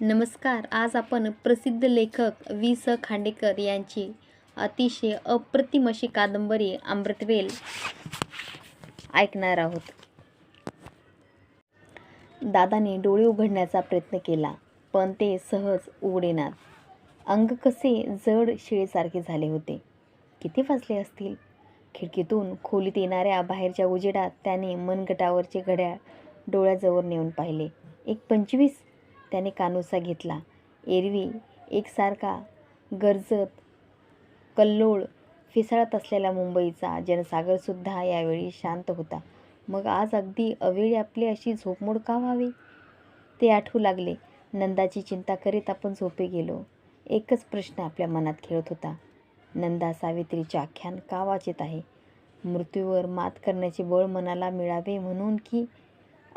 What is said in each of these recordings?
नमस्कार. आज आपण प्रसिद्ध लेखक वि स. खांडेकर यांची अतिशय अप्रतिम अशी कादंबरी अमृतवेल ऐकणार आहोत. दादाने डोळे उघडण्याचा प्रयत्न केला पण ते सहज उघडेनात अंग कसे जड शिळेसारखे झाले होते. किती वाजले असतील? खिडकीतून खोलीत येणाऱ्या बाहेरच्या उजेडात त्याने मनगटावरचे घड्याळ डोळ्याजवळ नेऊन पाहिले. एक पंचवीस त्याने कानोसा घेतला. एरवी एकसारखा गरजत कल्लोळ फिसाळत असलेला मुंबईचा जनसागरसुद्धा यावेळी शांत होता. मग आज अगदी अवेळी आपली अशी झोपमोड का व्हावी? ते आठवू लागले. नंदाची चिंता करीत आपण झोपे गेलो. एकच प्रश्न आपल्या मनात खेळत होता. नंदा सावित्रीचे आख्यान का वाचित आहे? मृत्यूवर मात करण्याचे बळ मनाला मिळावे म्हणून की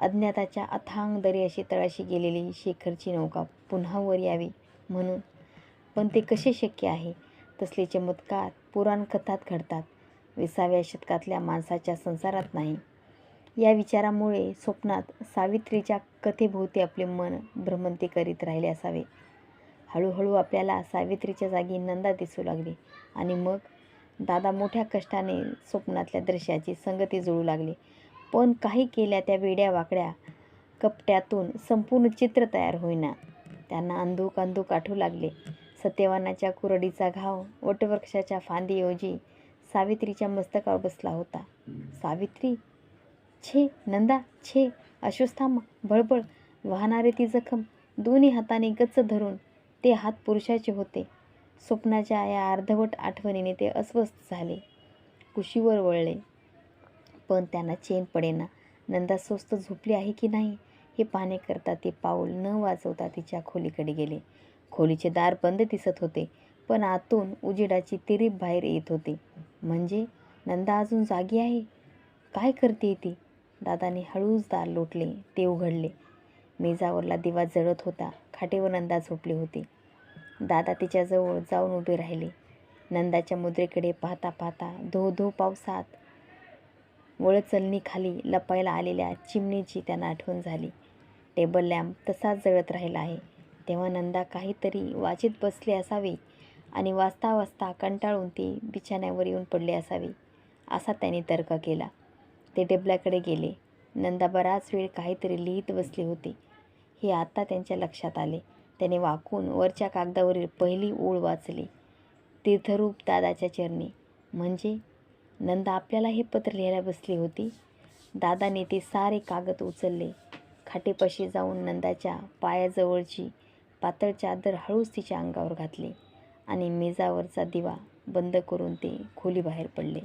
अज्ञाताच्या अथांग दरी अशी तळाशी गेलेली शेखरची नौका पुन्हा वर यावी म्हणून. पण ते कसे शक्य आहे? तसले चमत्कार पुराणकथात घडतात. विसाव्या शतकातल्या माणसाच्या संसारात नाही. या विचारामुळे स्वप्नात सावित्रीच्या कथेभोवती आपले मन भ्रमंती करीत राहिले असावे. हळूहळू आपल्याला सावित्रीच्या जागी नंदा दिसू लागली आणि मग दादा मोठ्या कष्टाने स्वप्नातल्या दृश्याची संगती जुळू लागली. पण काही केल्या त्या वेड्या वाकड्या. कपट्यातून संपूर्ण चित्र तयार होईना. त्यांना अंधूक अंधूक आठवू लागले. सत्यवानाच्या कुरडीचा घाव वटवृक्षाच्या फांदीऐवजी सावित्रीच्या मस्तकावर बसला होता. सावित्री? छे नंदा छे अश्वस्थामा बळबळ वाहणारे ती जखम दोन्ही हाताने गच्च धरून ते हात पुरुषाचे होते. स्वप्नाच्या या अर्धवट आठवणीने ते अस्वस्थ झाले. कुशीवर वळले. पण त्यांना चेन पडेना. नंदा स्वस्त झोपली आहे की नाही? हे पाहण्याकरता ते पाऊल न वाजवता तिच्या खोलीकडे गेले. खोलीचे दार बंद दिसत होते पण आतून उजेडाची तिरीप बाहेर येत होती. म्हणजे? नंदा अजून जागी आहे? काय करते ती? दादाने हळूच दार लोटले ते उघडले. मेजावरला दिवा जळत होता खाटेवर नंदा झोपली होती. दादा तिच्याजवळ जाऊन उभे राहिले. नंदाच्या मुद्रेकडे पाहता पाहता धो धो पावसात वळचलणीखाली लपायला आलेल्या चिमणीची त्यांना आठवण झाली. टेबल लॅम्प तसाच जळत राहिला आहे. तेव्हा नंदा काहीतरी वाचित बसले असावे आणि वाचता वाचता कंटाळून ती बिछाण्यावर येऊन पडले असावी असा त्यांनी तर्क केला. ते टेबलाकडे गेले. नंदा बराच वेळ काहीतरी लिहित बसली होती. हे आत्ता त्यांच्या लक्षात आले. त्याने वाकून वरच्या कागदावरील पहिली ओळ वाचली. तीर्थरूप दादाच्या चरणी. म्हणजे? नंदा आपल्याला हे पत्र लिहायला बसली होती. दादाने ते सारे कागद उचलले. खाटेपाशी जाऊन नंदाच्या पायाजवळची पातळ चादर हळूच तिच्या अंगावर घातली आणि मेजावरचा दिवा बंद करून ते खोलीबाहेर पडले.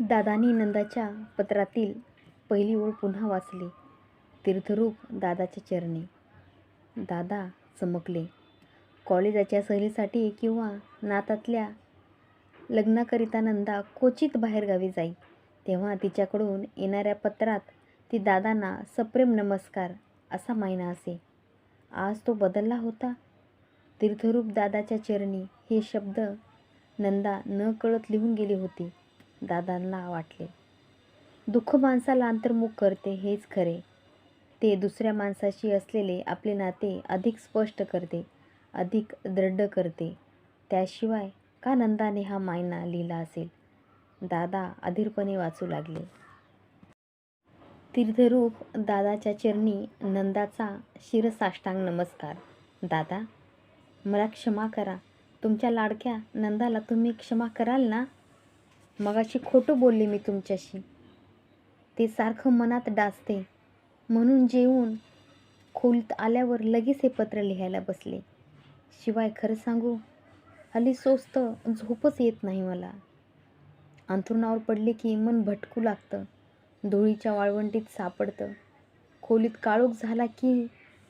दादानी नंदाच्या पत्रातील पहिली ओळ पुन्हा वाचली. तीर्थरूप दादाच्या चरणी. दादा चमकले. कॉलेजाच्या सहलीसाठी किंवा नातातल्या लग्नाकरिता नंदा क्वचित बाहेरगावी जाई. तेव्हा तिच्याकडून येणाऱ्या पत्रात ती दादांना सप्रेम नमस्कार असा मायना असे. आज तो बदलला होता. तीर्थरूप दादाच्या चरणी हे शब्द नंदा न कळत लिहून गेली होती. दादांना वाटले दुःख माणसाला अंतर्मुख करते हेच खरे. ते दुसऱ्या माणसाशी असलेले आपले नाते अधिक स्पष्ट करते अधिक दृढ करते. त्याशिवाय का नंदाने हा मायना लिहिला असेल? दादा अधीरपणे वाचू लागले. तीर्थरूप दादाच्या चरणी नंदाचा शिरसाष्टांग नमस्कार. दादा मला क्षमा करा. तुमच्या लाडक्या नंदाला तुम्ही क्षमा कराल ना? मगाशी खोटं बोलले मी तुमच्याशी. ते सारखं मनात डासते. म्हणून जेवून खोलीत आल्यावर लगेच हे पत्र लिहायला बसले. शिवाय खरं सांगू हल्ली सोस्त झोपच येत नाही मला. अंथरुणावर पडले की मन भटकू लागतं. धुळीच्या वाळवंटीत सापडतं. खोलीत काळोख झाला की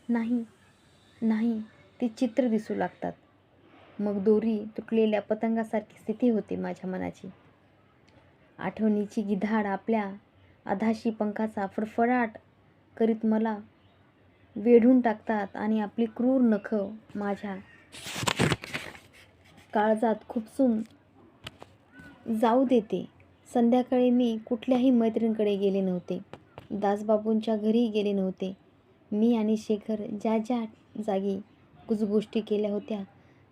नाही नाही ते चित्र दिसू लागतात. मग दोरी तुटलेल्या पतंगासारखी स्थिती होते माझ्या मनाची. आठवणीची गिधाड आपल्या अधाशी पंखाचा फडफडाट करीत मला वेढून टाकतात आणि आपली क्रूर नखं माझ्या काळजात खुपसून जाऊ देते. संध्याकाळी मी कुठल्याही मैत्रिणीकडे गेले नव्हते. दासबाबूंच्या घरी गेले नव्हते. मी आणि शेखर ज्या ज्या जागी कुजगोष्टी केल्या होत्या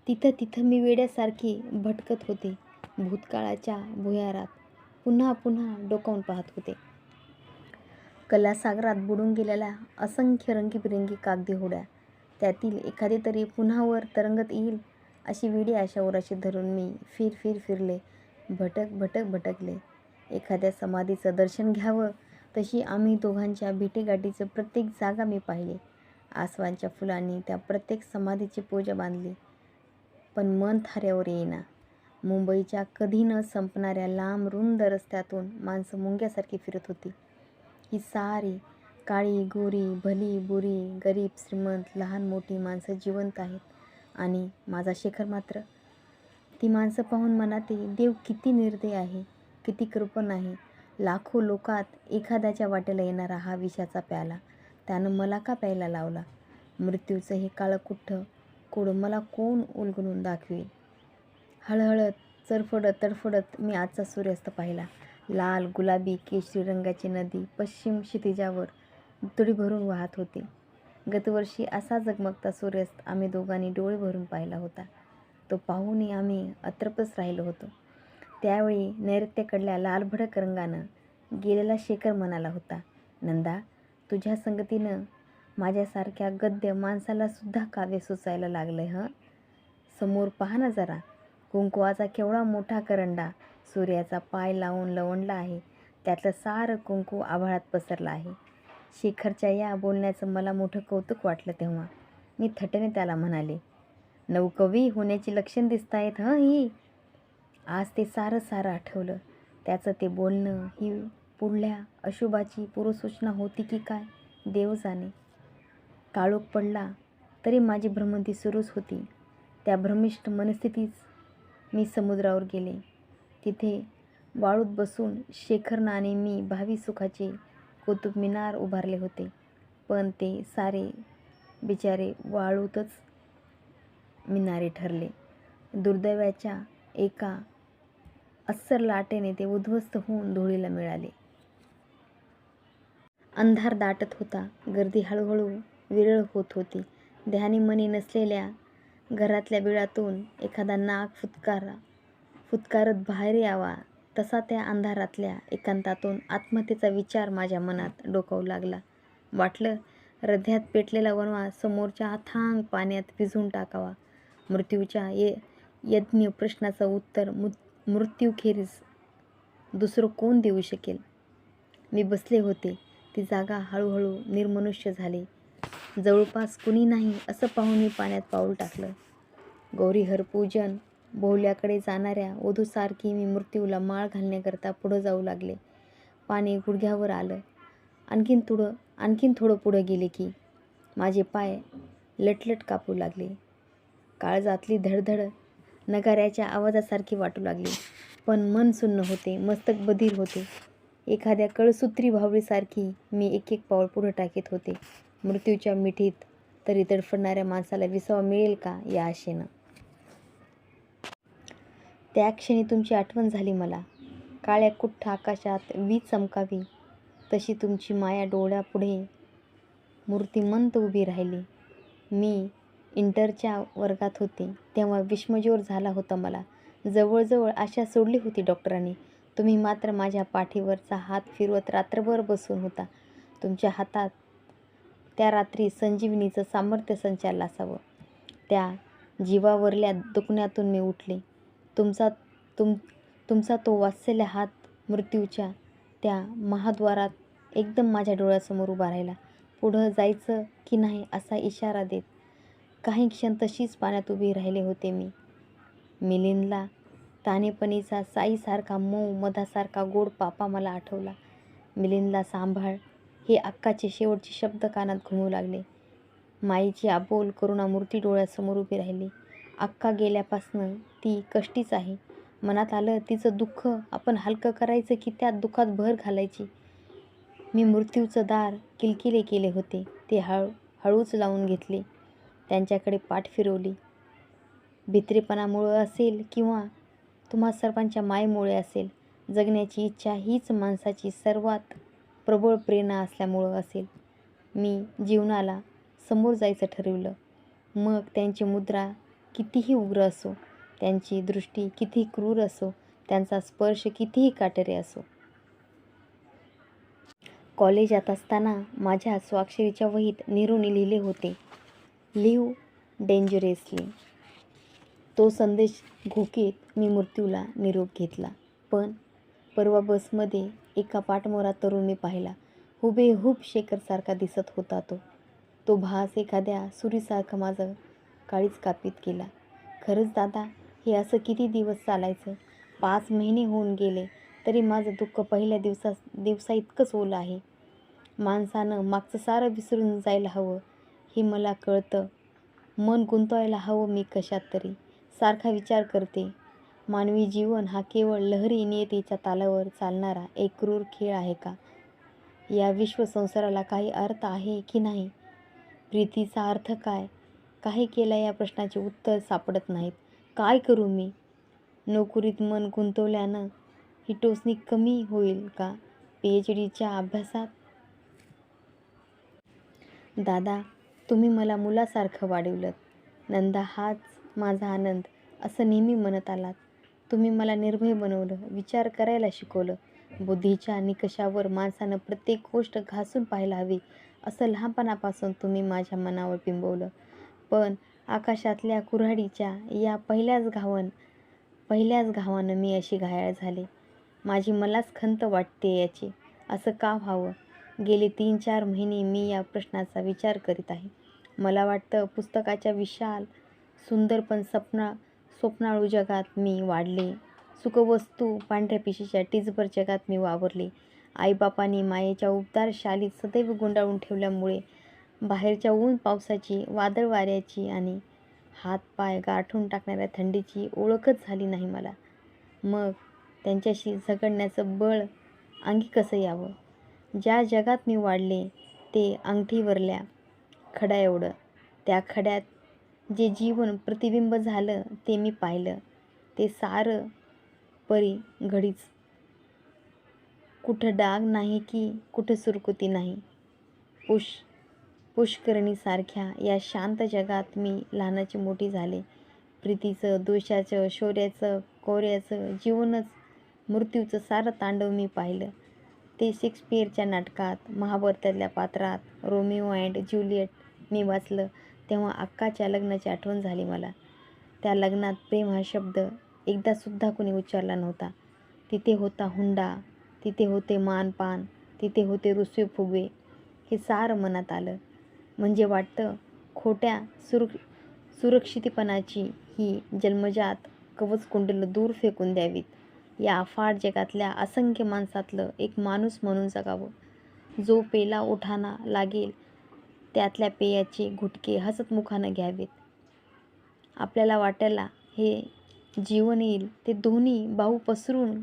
तिथं तिथं मी वेड्यासारखी भटकत होते भूतकाळाच्या भुयारात. पुन्हा पुन्हा डोकावून पाहत होते. कलासागरात बुडून गेलेल्या असंख्य रंगीबिरंगी कागदी होड्या त्यातील एखादी तरी पुन्हा वर तरंगत येईल अशी विडी आशा उराशी धरून मी फिर फिर फिरले भटक भटक भटकले. एखाद्या समाधीचं दर्शन घ्यावं तशी आम्ही दोघांच्या भेटेगाठीचं प्रत्येक जागा मी पाहिली. आसवांच्या फुलांनी त्या प्रत्येक समाधीची पूजा बांधली. पण मन थाऱ्यावर येईना. मुंबईच्या कधी न संपणाऱ्या लांब रुंद रस्त्यातून माणसं मुंग्यासारखी फिरत होती. ही सारी काळी गोरी भली बुरी गरीब श्रीमंत लहान मोठी माणसं जिवंत आहेत. आणि माझा शेखर मात्र. ती माणसं पाहून मनात येईल, देव किती निर्दय आहे किती कृपण आहे लाखो लोकात एखाद्याच्या वाटेला येणारा हा विषाचा प्याला. त्यानं मला का प्यायला लावला? मृत्यूचं हे काळकुठ्ठ कोड मला कोण उलगडून दाखवेल? हळहळत चरफडत तडफडत मी आजचा सूर्यास्त पाहिला. लाल गुलाबी केशरी रंगाची नदी पश्चिम क्षितिजावर तुडी भरून वाहत होती. गतवर्षी असा जगमगता सूर्यास्त आम्ही दोघांनी डोळे भरून पाहिला होता. तो पाहूनही आम्ही अत्रपच राहिलो होतो. त्यावेळी नैऋत्यकडल्या लालभडक रंगानं गेलेला शेखर म्हणाला होता नंदा तुझ्या संगतीनं माझ्यासारख्या गद्य माणसाला सुद्धा काव्य सुचायला लागलंय हं? समोर पहा ना जरा कुंकुवाचा केवढा मोठा करंडा सूर्याचा पाय लावून लवणला आहे. त्यातलं सारं कुंकू आभाळात पसरलं आहे. शेखरच्या या बोलण्याचं मला मोठं कौतुक वाटलं तेव्हा. मी थटेने त्याला म्हणाले नवकवी होण्याची लक्षण दिसत आहेत हं ही? आज ते सारं सारं आठवलं. त्याचं ते बोलणं ही पुढल्या अशुभाची पूर्वसूचना होती की काय? देव जाणे. काळोख पडला तरी माझी भ्रमंती सुरूच होती. त्या भ्रमिष्ठ मनस्थितीच मी समुद्रावर गेले. तिथे वाळूत बसून शेखरनं आणि मी भावी सुखाचे कुतुबमिनार उभारले होते. पण ते सारे बिचारे वाळूतच मिनारे ठरले. दुर्दैवाच्या एका अस्सर लाटेने ते उद्ध्वस्त होऊन धुळीला मिळाले. अंधार दाटत होता. गर्दी हळूहळू विरळ होत होती. ध्यानी मनी नसलेल्या घरातल्या बिळातून एखादा नाग फुतकारा फुतकारत बाहेर यावा तसा त्या अंधारातल्या एकांतातून आत्महत्येचा विचार माझ्या मनात डोकावू लागला. वाटलं हृदयात पेटलेला वनवा समोरच्या अथांग पाण्यात विझून टाकावा. मृत्यूच्या ये यज्ञ प्रश्नाचं उत्तर मु मृत्यूखेरीज दुसरं कोण देऊ शकेल? मी बसले होते. ती जागा हळूहळू निर्मनुष्य झाली. जवळपास कुणी नाही असं पाहून मी पाण्यात पाऊल टाकलं. गौरी हरपूजन बोहल्याकडे जाणाऱ्या वधूसारखी मी मृत्यूला माळ घालण्याकरता पुढं जाऊ लागले. पाणी गुडघ्यावर आलं. आणखीन थोडं आणखीन थोडं पुढं गेले की माझे पाय लटलट कापू लागले. काळजातली धडधड नगाऱ्याच्या आवाजासारखी वाटू लागली. पण मन सुन्न होते मस्तक बधीर होते. एखाद्या कळसूत्री भावळीसारखी मी एक एक पाऊल पुढं टाकीत होते. मृत्यूच्या मिठीत तरी तडफडणाऱ्या माणसाला विसावा मिळेल का या आशेनं? त्या क्षणी तुमची आठवण झाली मला. काळ्या कुठ्ठ आकाशात वीज चमकावी तशी तुमची माया डोळ्यापुढे मूर्तिमंत उभी राहिली. मी इंटरच्या वर्गात होते तेव्हा विष्मजोर झाला होता मला. जवळजवळ आशा सोडली होती डॉक्टरांनी. तुम्ही मात्र माझ्या पाठीवरचा हात फिरवत रात्रभर बसून होता. तुमच्या हातात त्या रात्री संजीवनीचं सामर्थ्य संचारलं असावं. त्या जीवावरल्या दुखण्यातून मी उठले. तुमचा तुम तुमचा तो वात्सल्य हात मृत्यूच्या त्या महाद्वारात एकदम माझ्या डोळ्यासमोर उभा राहिला. पुढं जायचं की नाही असा इशारा देत काही क्षण तशीच पाण्यात उभी राहिले होते मी. मिलिंदला तानेपणीचा साईसारखा मऊ मधासारखा गोड पापा मला आठवला. मिलिंदला सांभाळ हे अक्काचे शेवटचे शब्द कानात घुमू लागले. माईची आबोल करुणा मूर्ती डोळ्यासमोर उभी राहिली. अक्का गेल्यापासनं ती कष्टीच आहे. मनात आलं तिचं दुःख आपण हलकं करायचं की त्यात दुःखात भर घालायची. मी मृत्यूचं दार किलकिले केले होते. ते हळू हळूच लावून घेतले. त्यांच्याकडे पाठ फिरवली. भित्रेपणामुळं असेल किंवा तुम्हा सर्वांच्या मायेमुळे असेल जगण्याची इच्छा हीच माणसाची सर्वात प्रबळ प्रेरणा असल्यामुळं असेल. मी जीवनाला समोर जायचं ठरवलं. मग त्यांची मुद्रा कितीही उग्र असो त्यांची दृष्टी कितीही क्रूर असो त्यांचा स्पर्श कितीही काटेरे असो. कॉलेजात असताना माझ्या स्वाक्षरीच्या वहीत निरूने लिहिले होते लिव डेंजरेसली. तो संदेश घोकीत मी मृत्यूला निरोप घेतला पण परवा बसमध्ये एका पाठमोरा तरुण मी पाहिला हुबेहूब शेखरसारखा दिसत होता तो. तो भास एखाद्या सुरीसारखा माझं काळीच कापीत केला खरंच दादा हे असं किती दिवस चालायचं? पाच महिने होऊन गेले तरी माझं दुःख पहिल्या दिवसा दिवसा इतकंच ओलं आहे. माणसानं मागचं सारं विसरून जायला हवं हे मला कळतं. मन गुंतवायला हवं मी कशात तरी. सारखा विचार करते. मानवी जीवन हा केवळ लहरी नियतीच्या तालावर चालणारा एक क्रूर खेळ आहे का? या विश्वसंसाराला काही अर्थ आहे की नाही? प्रीतीचा अर्थ काय? काही केला या प्रश्नाचे उत्तर सापडत नाहीत. काय करू मी? नोकरीत मन गुंतवल्यानं ही टोचणी कमी होईल का? पी एच डीच्या अभ्यासात? दादा तुम्ही मला मुलासारखं वाढवलं नंदा हाच माझा आनंद. असं नेहमी म्हणत आलात. तुम्ही मला निर्भय बनवलं विचार करायला शिकवलं. बुद्धीच्या निकषावर माणसानं प्रत्येक गोष्ट घासून पाहायला हवी असं लहानपणापासून तुम्ही माझ्या मनावर बिंबवलं पण आकाशातल्या कुऱ्हाडीच्या या पहिल्याच घावन पहिल्याच घावानं मी अशी घायाळ झाले. माझी मलाच खंत वाटते याची. असं का व्हावं? गेले तीन चार महिने मी या प्रश्नाचा विचार करीत आहे. मला वाटतं पुस्तकाच्या विशाल सुंदर पण सपना स्वप्नाळू जगात मी वाढले. सुखवस्तू पांढऱ्या पिशीच्या टिचभर जगात मी वावरले. आईबापांनी मायेच्या उबदार शालीत सदैव गुंडाळून ठेवल्यामुळे बाहेरच्या ऊन पावसाची वादळ वाऱ्याची आणि हातपाय गाठून टाकणाऱ्या थंडीची ओळखच झाली नाही मला. मग त्यांच्याशी झगडण्याचं बळ अंगी कसं यावं? ज्या जगात मी वाढले ते अंगठीवरल्या खड्या एवढं. त्या खड्यात जे जीवन प्रतिबिंब झालं ते मी पाहिलं. ते सारं परी घडीच. कुठं डाग नाही की कुठं सुरकुती नाही. पुष पुष्करणीसारख्या या शांत जगात मी लहानाची मोठी झाले. प्रीतीचं दोषाचं शौर्याचं कौर्याचं जीवनच मृत्यूचं सारं तांडव मी पाहिलं. ते शेक्सपियरच्या नाटकात महाभारतातल्या पात्रात रोमिओ अँड ज्युलियट मी वाचलं तेव्हा अक्काच्या लग्नाची आठवण झाली मला. त्या लग्नात प्रेम हा शब्द एकदासुद्धा कोणी उच्चारला नव्हता. तिथे होता हुंडा तिथे होते मानपान तिथे होते रुसवे फुगवे हे सारं मनात आलं. म्हणजे वाटतं खोट्या सुर सुरक्षितपणाची ही जन्मजात कवच कुंडलं दूर फेकून द्यावीत. या अफाट जगातल्या असंख्य माणसातलं एक माणूस म्हणून जगावं. जो पेला उठाना लागेल त्यातल्या पेयाचे घुटके हसतमुखानं घ्यावेत. आपल्याला वाटायला हे जीवन येईल ते दोन्ही बाहू पसरून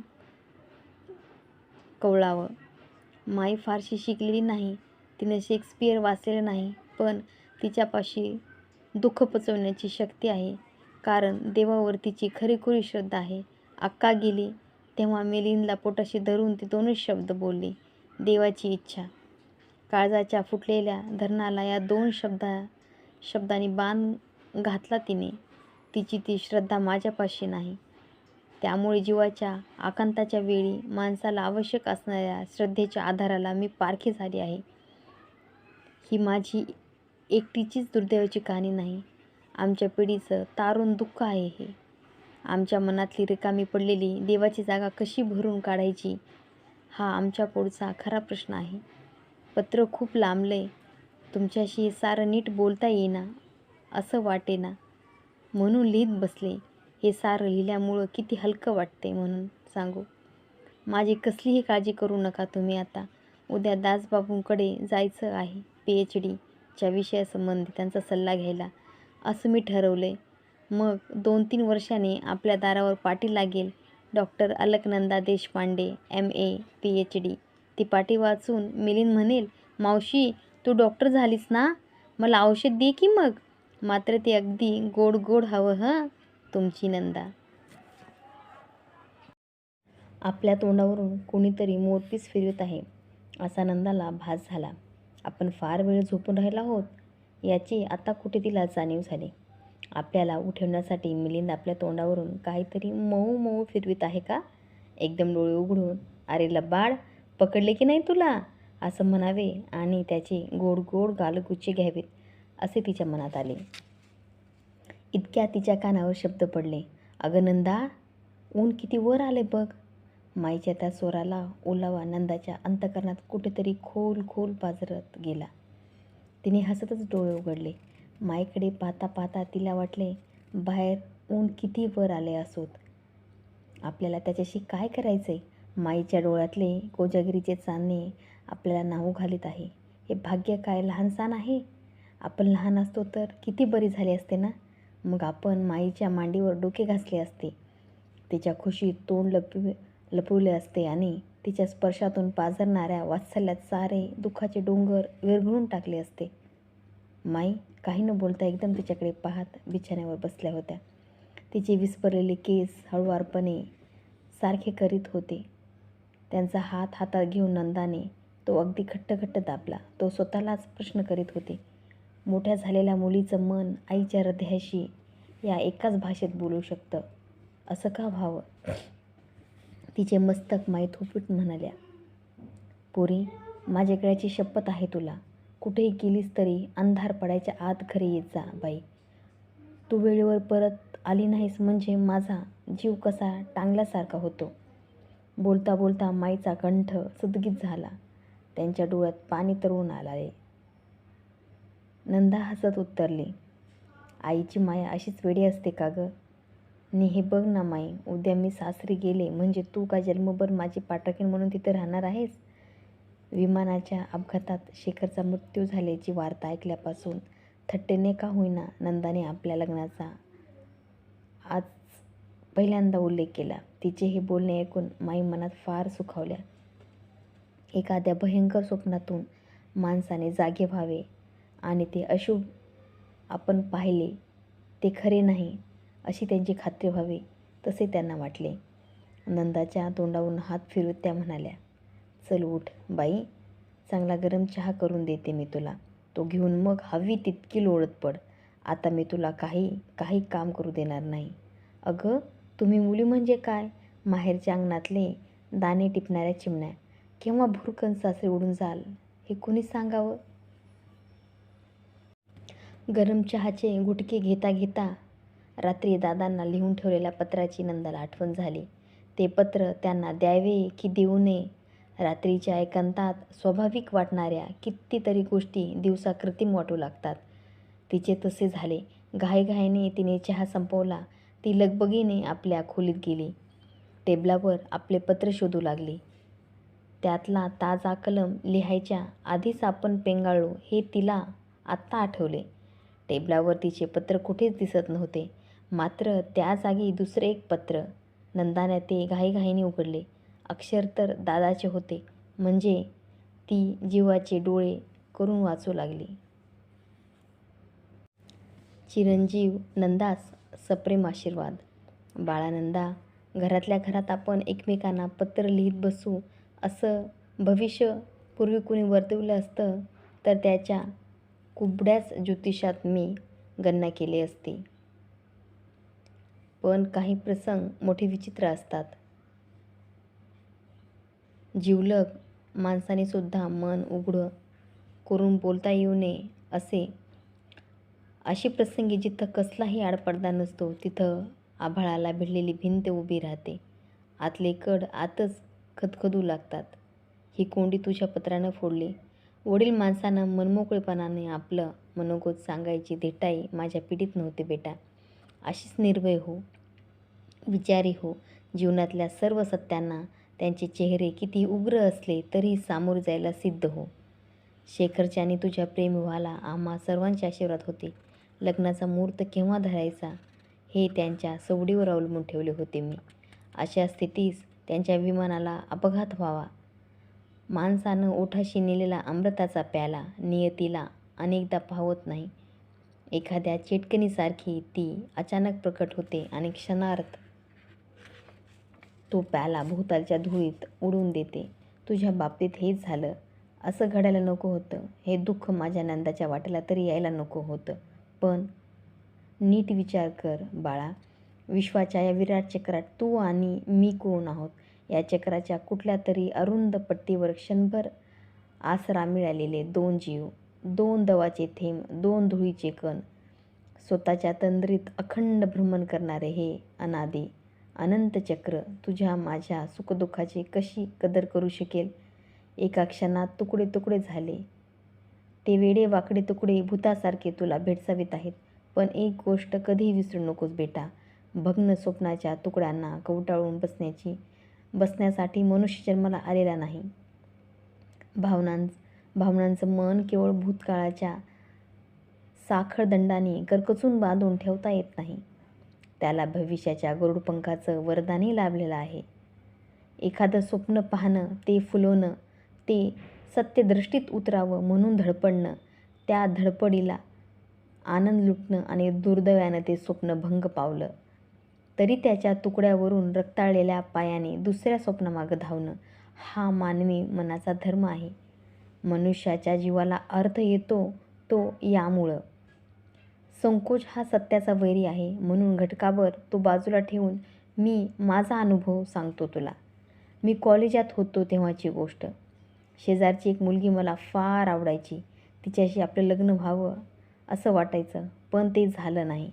कवळावं. माई फारशी शिकलेली नाही तिनं शेक्सपियर वाचलेलं नाही. पण तिच्यापाशी दुःख पचवण्याची शक्ती आहे. कारण देवावर तिची खरीखुरी श्रद्धा आहे. अक्का गेली तेव्हा मिलिंदला पोटाशी धरून ती दोनच शब्द बोलली. देवाची इच्छा. काळजाच्या फुटलेल्या धरणाला या दोन शब्दा शब्दांनी बाण घातला तिने. तिची ती श्रद्धा माझ्यापाशी नाही. त्यामुळे जीवाच्या आकांताच्या वेळी माणसाला आवश्यक असणाऱ्या श्रद्धेच्या आधाराला मी पारखी झाली आहे. ही माझी एकटीचीच दुर्दैवाची कहाणी नाही. आमच्या पिढीचं तारुण दुःख आहे हे. आमच्या मनातली रिकामी पडलेली देवाची जागा कशी भरून काढायची हा आमच्या पुढचा खरा प्रश्न आहे. पत्र खूप लांबलंय. तुमच्याशी सारं नीट बोलता येईना असं वाटेना. म्हणून लिहित बसले. हे सारं लिहिल्यामुळं किती हलकं वाटते म्हणून सांगू. माझी कसलीही काळजी करू नका तुम्ही आता. उद्या दासबाबूंकडे जायचं आहे पी एच डी च्या विषयासंबंधी त्यांचा सल्ला घ्यायला असं मी ठरवलं. आहे मग दोन तीन वर्षांनी आपल्या दारावर पाटी लागेल doctor Alaknanda Deshpande M. A. P H D ती पाटी वाचून मिलिंद म्हणेल मावशी तू डॉक्टर झालीस ना? मला औषध दे की मग? मात्र ते अगदी गोड गोड हवं हं? तुमची नंदा. आपल्या तोंडावरून कोणीतरी मोरपीस फिरवत आहे असा नंदाला भास झाला. आपण फार वेळ झोपून राहिला आहोत याची आता कुठे तिला जाणीव झाली. आपल्याला उठवण्यासाठी मिलिंद आपल्या तोंडावरून काहीतरी मऊ मऊ फिरवीत आहे का? एकदम डोळे उघडून अरे लबाड पकडले की नाही तुला? असं म्हणावे आणि त्याचे गोड गोड गालगुच्चे घ्यावेत असे तिच्या मनात आले. इतक्या तिच्या कानावर शब्द पडले. अगं नंदा ऊन किती वर आले बघ. माईच्या त्या स्वराला ओलावा नंदाच्या अंतकरणात कुठेतरी खोल खोल पाजरत गेला. तिने हसतच डोळे उघडले. माईकडे पाहता पाहता तिला वाटले बाहेर ऊन किती वर आले असोत. आपल्याला त्याच्याशी काय करायचे माईच्या डोळ्यातले कोजागिरीचे चांदणे आपल्याला नावू घालीत आहे. हे भाग्य काय लहानसान आहे? आपण लहान असतो तर किती बरी झाली असते ना? मग आपण माईच्या मांडीवर डोके घासले असते. तिच्या खुशीत तोंड लपवी लपवले असते आणि तिच्या स्पर्शातून पाझरणाऱ्या वात्सल्यात सारे दुःखाचे डोंगर विरघळून टाकले असते. माई काही न बोलता एकदम तिच्याकडे पाहत बिछाण्यावर बसल्या होत्या. तिचे विस्परलेले केस हळुवारपणे सारखे करीत होते. त्यांचा हात हातात घेऊन नंदाने तो अगदी घट्ट घट्ट दाबला. तो स्वतःलाच प्रश्न करीत होते. मोठ्या झालेल्या मुलीचं मन आईच्या हृदयाशी या एकाच भाषेत बोलू शकतं? असं का व्हावं? तिचे मस्तक माई थोपट म्हणाल्या पोरी माझ्याकड्याची शपथ आहे तुला. कुठेही गेलीस तरी अंधार पडायच्या आत घरी येत जा बाई. तू वेळेवर परत आली नाहीस म्हणजे माझा जीव कसा टांगल्यासारखा होतो. बोलता बोलता माईचा कंठ सुदगीत झाला. त्यांच्या डोळ्यात पाणी तरवून आलाय नंदा हसत उत्तरली आईची माया अशीच वेडी असते का गं? नि हे बघ ना माई उद्या मी सासरी गेले म्हणजे तू का जन्मभर माझी पाठकीण म्हणून तिथे राहणार आहेस? विमानाच्या अपघातात शेखरचा मृत्यू झाल्याची वार्ता ऐकल्यापासून थट्टेने का होईना नंदाने आपल्या लग्नाचा आज पहिल्यांदा उल्लेख केला. तिचे हे बोलणे ऐकून माई मनात फार सुखावल्या. एखाद्या भयंकर स्वप्नातून माणसाने जागे व्हावे आणि ते अशुभ आपण पाहिले ते खरे नाही अशी त्यांची खात्री व्हावी तसे त्यांना वाटले. नंदाच्या तोंडावरून हात फिरवत त्या म्हणाल्या चल उठ बाई चांगला गरम चहा करून देते मी तुला. तो घेऊन मग हवी तितकी लोळत पड. आता मी तुला काही काही काम करू देणार नाही. अगं तुम्ही मुली म्हणजे काय? माहेरच्या अंगणातले दाणे टिपणाऱ्या चिमण्या. केव्हा भुरकन सासरे उडून जाल हे कोणी सांगावं? गरम चहाचे गुटके घेता घेता रात्री दादांना लिहून ठेवलेल्या पत्राची नंदाला आठवण झाली. ते पत्र त्यांना द्यावे की देऊ नये? रात्रीच्या एकांतात स्वाभाविक वाटणाऱ्या कितीतरी गोष्टी दिवसा कृत्रिम वाटू लागतात. तिचे तसे झाले. घाईघाईने तिने चहा संपवला. ती लगबगीने आपल्या खोलीत गेली. टेबलावर आपले पत्र शोधू लागली. त्यातला ताजा कलम लिहायच्या आधीच आपण पेंगाळलो हे तिला आत्ता आठवले. टेबलावर तिचे पत्र कुठेच दिसत नव्हते. मात्र त्या जागी दुसरे एक पत्र. नंदाने ते घाईघाईने उघडले. अक्षर तर दादाचे होते. म्हणजे ती जीवाचे डोळे करून वाचू लागली. चिरंजीव नंदास सप्रेम आशीर्वाद. बाळानंदा घरातल्या घरात आपण एकमेकांना पत्र लिहित बसू असं भविष्य पूर्वी कुणी वर्तवलं असतं तर त्याच्या कुबड्याच ज्योतिषात मी गणना केली असती. पण काही प्रसंग मोठे विचित्र असतात. जिवलग माणसाने सुद्धा मन उघडं करून बोलता येऊ नये असे. अशी प्रसंगी जिथं कसलाही आडपडदा नसतो तिथं आभाळाला भिडलेली भिंत उभी राहते. आतले कड आतच खदखदू लागतात. ही कोंडी तुझ्या पत्रानं फोडली. वडील माणसानं मनमोकळेपणाने आपलं मनोगत सांगायची धेटाई माझ्या पिढीत नव्हते बेटा. अशीच निर्भय हो. विचारी हो. जीवनातल्या सर्व सत्यांना त्यांचे चेहरे किती उग्र असले तरी सामोरे जायला सिद्ध हो. शेखरच्याने तुझ्या प्रेम व्हायला आम्हा सर्वांचे आशीर्वाद होते. लग्नाचा मुहूर्त केव्हा धरायचा हे त्यांच्या सवडीवर अवलंबून ठेवले होते मी. अशा स्थितीस त्यांच्या विमानाला अपघात व्हावा. माणसानं ओठाशी नेलेला अमृताचा प्याला नियतीला अनेकदा पाहत नाही. एखाद्या चेटकणीसारखी ती अचानक प्रकट होते आणि क्षणार्थ तो प्याला भोवतालच्या धुळीत उडून देते. तुझ्या बाबतीत हेच झालं. असं घडायला नको होतं. हे दुःख माझ्या नंदाच्या वाट्याला तरी यायला नको होतं. पण नीट विचार कर बाळा. विश्वाच्या या विराट चक्रात तू आणि मी कोण आहोत? या चक्राच्या कुठल्या तरी अरुंद पट्टीवर क्षणभर आसरा मिळालेले दोन जीव दोन दवाचे थेंब दोन धुळीचे कण स्वतःच्या तंद्रीत अखंड भ्रमण करणारे हे अनादे अनंत चक्र तुझ्या माझ्या सुखदुःखाची कशी कदर करू शकेल? एका क्षणात तुकडे तुकडे झाले. ते वेडे वाकडे तुकडे भूतासारखे तुला भेडसावीत आहेत. पण एक गोष्ट कधीही विसरू नकोस बेटा. भग्न स्वप्नाच्या तुकड्यांना कवटाळून बसण्याची बसण्यासाठी मनुष्य जन्माला आलेला नाही. भावनां भावनांचं मन केवळ भूतकाळाच्या साखळदंडाने करकचून बांधून ठेवता येत नाही. त्याला भविष्याच्या गरुडपंखाचं वरदानही लाभलेलं आहे. एखादं स्वप्न पाहणं ते फुलवणं ते सत्यदृष्टीत उतरावं म्हणून धडपडणं त्या धडपडीला आनंद लुटणं आणि दुर्दैवानं ते स्वप्न भंग पावलं. तरी त्याच्या तुकड्यावरून रक्ताळलेल्या पायाने दुसऱ्या स्वप्नामागं धावणं हा मानवी मनाचा धर्म आहे. मनुष्याच्या जीवाला अर्थ येतो तो यामुळं. संकोच हा सत्याचा वैरी आहे. म्हणून घटकाभर तो बाजूला ठेवून मी माझा अनुभव सांगतो तुला. मी कॉलेजात होतो तेव्हाची गोष्ट. शेजारची एक मुलगी मला फार आवडायची. तिच्याशी आपलं लग्न व्हावं असं वाटायचं पण ते झालं नाही.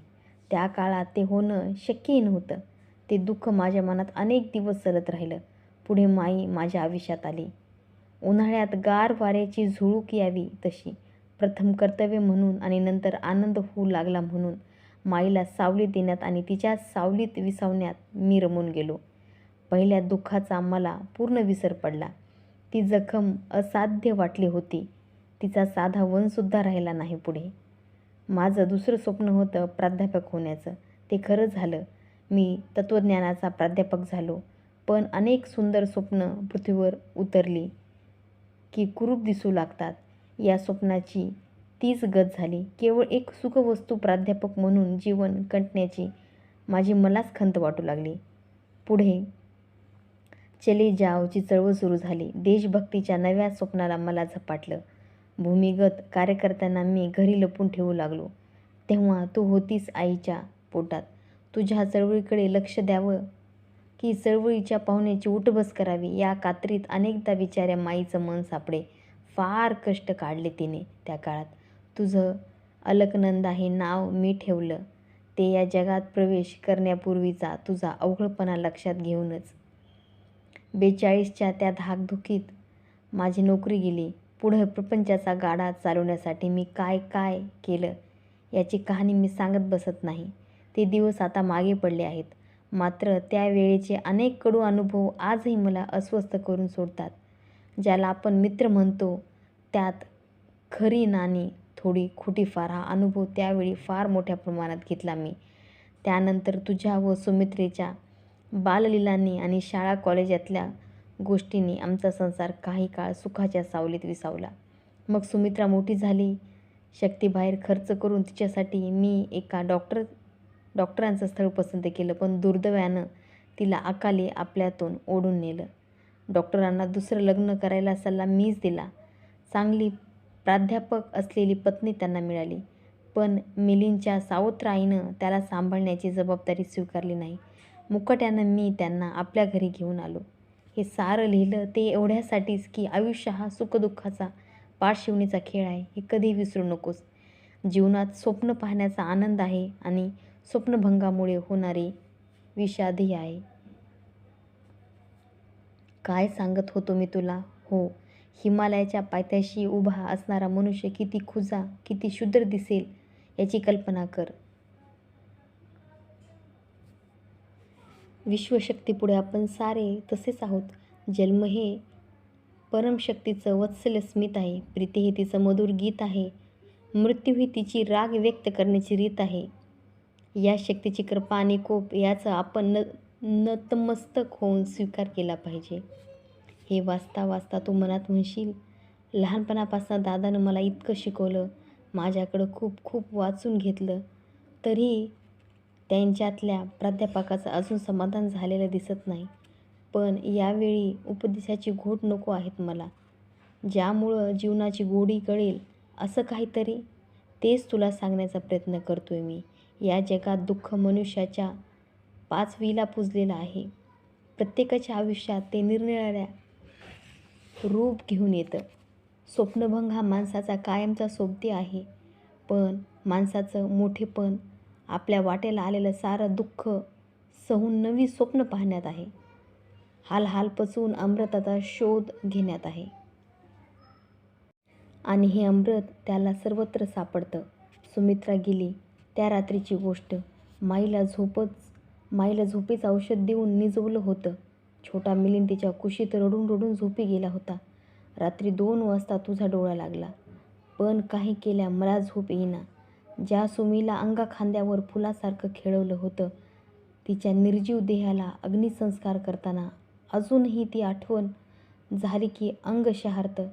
त्या काळात ते होणं शक्यही नव्हतं. ते दुःख माझ्या मनात अनेक दिवस चालत राहिलं. पुढे माई माझ्या आयुष्यात आली. उन्हाळ्यात गार वाऱ्याची झुळूक यावी तशी. प्रथम कर्तव्य म्हणून आणि नंतर आनंद होऊ लागला म्हणून माईला सावली देण्यात आणि तिच्या सावलीत विसावण्यात मी रमून गेलो. पहिल्या दुःखाचा मला पूर्ण विसर पडला. ती जखम असाध्य वाटली होती. तिचा साधा वनसुद्धा राहिला नाही पुढे. माझं दुसरं स्वप्न होतं प्राध्यापक होण्याचं. ते खरं झालं. मी तत्त्वज्ञानाचा प्राध्यापक झालो. पण अनेक सुंदर स्वप्न पृथ्वीवर उतरली. की कुरूप दिसू लागतात. या स्वप्नाची तीच गत झाली. केवळ एक सुखवस्तू प्राध्यापक म्हणून जीवन कंटण्याची माझी मलाच खंत वाटू लागली. पुढे चले जावची चळवळ सुरू झाली. देशभक्तीच्या नव्या स्वप्नाला मला झपाटलं. भूमिगत कार्यकर्त्यांना मी घरी लपून ठेवू लागलो. तेव्हा तू होतीस आईच्या पोटात. तुझ्या चळवळीकडे लक्ष द्यावं की चळवळीच्या पाहुण्याची उठबस करावी या कात्रीत अनेकदा विचाऱ्या माईचं मन सापडे. फार कष्ट काढले तिने त्या काळात. तुझं अलकनंदा हे नाव मी ठेवलं. ते या जगात प्रवेश करण्यापूर्वीचा तुझा अवघडपणा लक्षात घेऊनच. बेचाळीसच्या त्या धाकधुकीत माझी नोकरी गेली. पुढं प्रपंचाचा गाडा चालवण्यासाठी मी काय काय केलं याची कहाणी मी सांगत बसत नाही. ते दिवस आता मागे पडले आहेत. मात्र त्या वेळेचे अनेक कडू अनुभव आजही मला अस्वस्थ करून सोडतात. ज्याला आपण मित्र म्हणतो त्यात खरी नाणी थोडी खोटी फार. हा अनुभव त्यावेळी फार मोठ्या प्रमाणात घेतला मी. त्यानंतर तुझ्या व सुमित्रेच्या बाललीलांनी आणि शाळा कॉलेजातल्या गोष्टींनी आमचा संसार काही काळ सुखाच्या सावलीत विसावला. मग सुमित्रा मोठी झाली. शक्तीबाहेर खर्च करून तिच्यासाठी मी एका डॉक्टर डॉक्टरांचं स्थळ पसंत केलं पण दुर्दैवानं तिला अकाली आपल्यातून ओढून नेलं. डॉक्टरांना दुसरं लग्न करायला सल्ला मीच दिला. चांगली प्राध्यापक असलेली पत्नी त्यांना मिळाली पण मिलिंच्या सावत्र आईनं त्याला सांभाळण्याची जबाबदारी स्वीकारली नाही. मुकट्यानं मी त्यांना आपल्या घरी घेऊन आलो. हे सारं लिहिलं ते एवढ्यासाठीच की आयुष्य हा सुखदुःखाचा पाठशिवणीचा खेळ आहे हे कधी विसरू नकोस. जीवनात स्वप्न पाहण्याचा आनंद आहे आणि स्वप्नभंगामुळे होणारी विषादही आहे काय सांगत होतो मी तुला? हो हिमालयाच्या पायथ्याशी उभा असणारा मनुष्य किती खुजा किती शुद्र दिसेल याची कल्पना कर. विश्वशक्तीपुढे आपण सारे तसेच आहोत. जन्म हे परमशक्तीचं वत्सल्य स्मित आहे. प्रीती हे तिचं मधुर गीत आहे. मृत्यू ही तिची राग व्यक्त करण्याची रीत आहे. या शक्तीची कृपा आणि कोप याचा आपण न नतमस्तक होऊन स्वीकार केला पाहिजे. हे वाचता वाचता तू मनात म्हणशील लहानपणापासून दादानं मला इतकं शिकवलं माझ्याकडं खूप खूप वाचून घेतलं तरी त्यांच्यातल्या प्राध्यापकाचं अजून समाधान झालेलं दिसत नाही. पण यावेळी उपदेशाची घोट नको आहेत मला. ज्यामुळं जीवनाची गोडी कळेल असं काहीतरी तेच तुला सांगण्याचा प्रयत्न करतोय मी. या जगात दुःख मनुष्याच्या पाचवीला पुजलेलं आहे. प्रत्येकाच्या आयुष्यात ते निरनिराळ्या रूप घेऊन येतं. स्वप्नभंग हा माणसाचा कायमचा सोबती आहे. पण माणसाचं मोठेपण आपल्या वाटेला आलेलं सारं दुःख सहून नवी स्वप्न पाहण्यात आहे. हाल हाल पचवून अमृताचा शोध घेण्यात आहे. आणि हे अमृत त्याला सर्वत्र सापडतं. सुमित्रा गेली. त्या रात्रीची गोष्ट. माईला झोपच माईला झोपेचं औषध देऊन निजवलं होतं. छोटा मिलिंद तिच्या कुशीत रडून रडून झोपी गेला होता. रात्री दोन वाजता तुझा डोळा लागला. पण काही केल्या मला झोप येईना. ज्या सुमीला अंगा खांद्यावर फुलासारखं खेळवलं होतं तिच्या निर्जीव देहाला अग्निसंस्कार करताना अजूनही ती आठवण झाली की अंग शहारतं.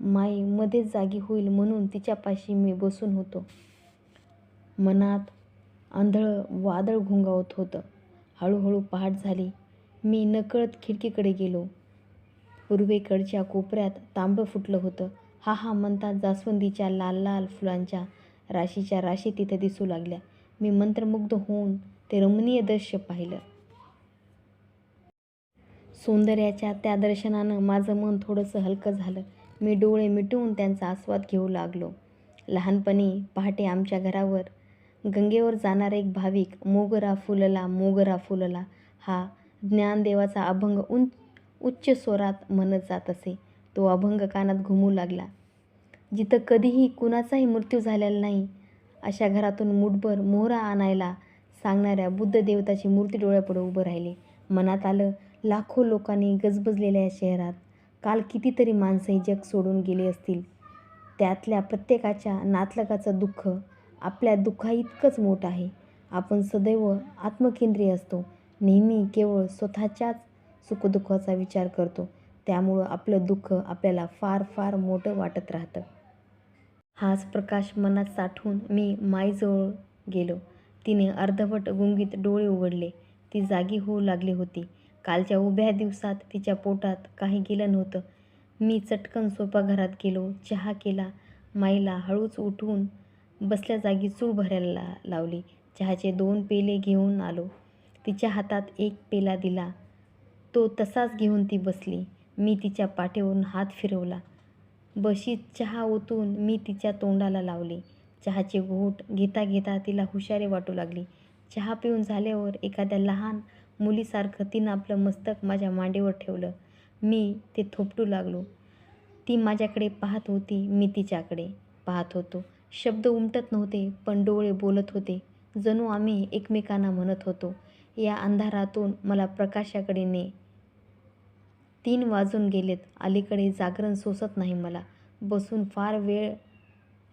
माई मध्येच जागी होईल म्हणून तिच्यापाशी मी बसून होतो. मनात आंधळं वादळ घोंगावत होतं. हळूहळू पहाट झाली. मी नकळत खिडकीकडे गेलो. पूर्वेकडच्या कोपऱ्यात तांबं फुटलं होतं. हा हा म्हणतात जास्वंदीच्या लाल लाल फुलांच्या राशीच्या राशी तिथे दिसू लागल्या. मी मंत्रमुग्ध होऊन ते रमणीय दृश्य पाहिलं. सौंदर्याच्या त्या दर्शनानं माझं मन थोडंसं हलकं झालं. मी डोळे मिटवून त्यांचा आस्वाद घेऊ लागलो. लहानपणी पहाटे आमच्या घरावर गंगेवर जाणारा एक भाविक मोगरा फुलला मोगरा फुलला हा ज्ञानदेवाचा अभंग उंच उच्च स्वरात म्हणत जात असे. तो अभंग कानात घुमू लागला. जिथं कधीही कुणाचाही मृत्यू झालेला नाही अशा घरातून मुठभर मोहरा आणायला सांगणाऱ्या बुद्ध देवताची मूर्ती डोळ्यापुढे उभं राहिले. मनात आलं लाखो लोकांनी गजबजलेल्या या शहरात काल कितीतरी माणसं हे जग सोडून गेली असतील. त्यातल्या प्रत्येकाच्या नातलगाचं दुःख आपल्या दुःखाइतकंच मोठं आहे. आपण सदैव आत्मकेंद्रीय असतो. नेहमी केवळ स्वतःच्याच सुखदुःखाचा विचार करतो. त्यामुळं आपलं दुःख आपल्याला फार फार मोठं वाटत राहतं. हाच प्रकाश मनात साठवून मी माईजवळ गेलो. तिने अर्धवट गुंगीत डोळे उघडले. ती जागी होऊ लागली होती. कालच्या उभ्या दिवसात तिच्या पोटात काही गेलं नव्हतं. मी चटकन स्वयंपाकघरात गेलो. चहा केला. माईला हळूच उठवून बसल्या जागी चूळ भरायला ला लावली. चहाचे दोन पेले घेऊन आलो. तिच्या हातात एक पेला दिला. तो तसाच घेऊन ती बसली. मी तिच्या पाठीवरून हात फिरवला. बशीत चहा ओतून मी तिच्या तोंडाला लावली. चहाचे घोट घेता घेता तिला हुशारी वाटू लागली. चहा पिऊन झाल्यावर एखाद्या लहान मुलीसारखं तिनं आपलं मस्तक माझ्या मांडीवर ठेवलं. मी ते थोपटू लागलो. ती माझ्याकडे पाहत होती. मी तिच्याकडे पाहत होतो. शब्द उमटत नव्हते पण डोळे बोलत होते. जणू आम्ही एकमेकांना म्हणत होतो. या अंधारातून मला प्रकाशाकडे ने. तीन वाजून गेलेत. अलीकडे जागरण सोसत नाही मला. बसून फार वेळ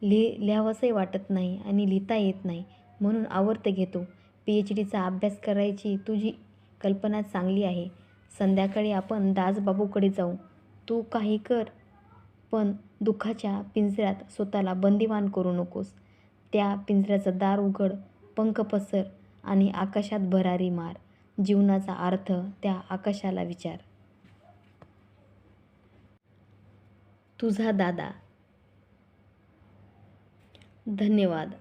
लिह लिहावंसंही वाटत नाही आणि लिहिता येत नाही. म्हणून आवर्त घेतो. पी एच डीचा अभ्यास करायची तुझी कल्पना चांगली आहे. संध्याकाळी आपण दासबाबूकडे जाऊ. तू काही कर. पण दुःखाच्या पिंजऱ्यात स्वतःला बंदिवान करू नकोस. त्या पिंजऱ्याचं दार उघड पंख पसर आणि आकाशात भरारी मार. जीवनाचा अर्थ त्या आकाशाला विचार. तुझा दादा. धन्यवाद.